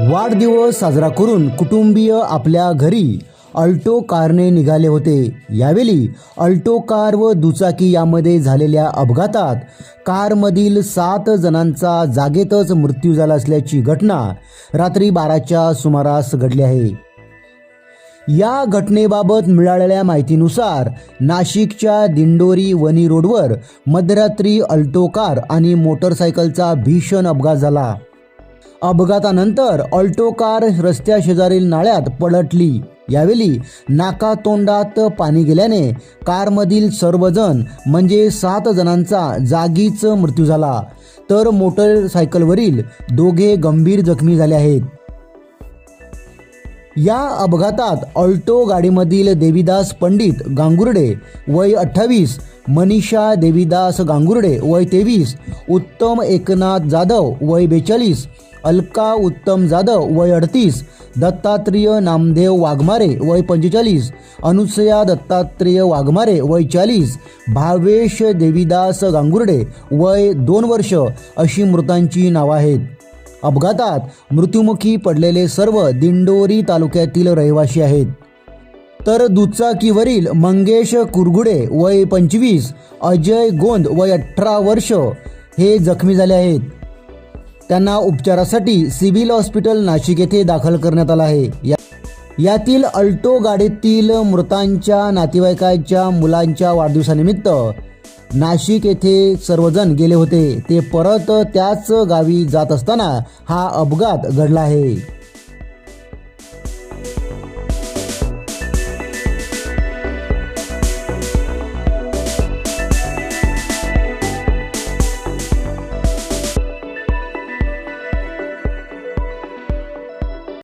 वाढदिवस साजरा करून कुटुंबीय आपल्या घरी अल्टो कारने निघाले होते. यावेळी अल्टो कार व दुचाकी यामध्ये झालेल्या अपघातात कारमधील सात जणांचा जागेतच मृत्यू झाला असल्याची घटना रात्री बाराच्या सुमारास घडली आहे. या घटनेबाबत मिळालेल्या माहितीनुसार नाशिकच्या दिंडोरी वनी रोडवर मध्यरात्री अल्टो कार आणि मोटरसायकलचा भीषण अपघात झाला. अपघातानंतर अल्टो कार रस्त्या शेजारील नाळ्यात पलटली. यावेळी नाका तोंडात पाणी गेल्याने कारमधील सर्वजण म्हणजे सात जणांचा जागीच मृत्यू झाला. तर मोटरसायकलवरील दोघे गंभीर जखमी झाले आहेत. या अपघातात ऑल्टो गाडीमधील देवीदास पंडित गांगुर्डे वय अठ्ठावीस मनीषा देवीदास गांगुर्डे वय तेवीस उत्तम एकनाथ जाधव वय बेचाळीस अलका उत्तम जाधव वय अडतीस दत्तात्रेय नामदेव वाघमारे वय पंचेचाळीस अनुसया दत्तात्रेय वाघमारे वय चाळीस भावेश देवीदास गांगुर्डे वय दोन वर्ष अशी मृतांची नावं आहेत. अपघातात मृत्युमुखी पडलेले सर्व दिंडोरी तालुक्यातील रहिवासी आहेत. तर दुचाकीवरील मंगेश कुरगुडे वय पंचवीस अजय गोंद वय अठरा वर्ष हे जखमी झाले आहेत. त्यांना उपचारासाठी सिव्हिल हॉस्पिटल नाशिक येथे दाखल करण्यात आलं आहे. या यातील अल्टो गाडीतील मृतांच्या नातेवाईकांच्या मुलांच्या वाढदिवसानिमित्त नाशिक येथे सर्वजण गेले होते. ते परत त्याच गावी जात असताना हा अपघात घडला आहे.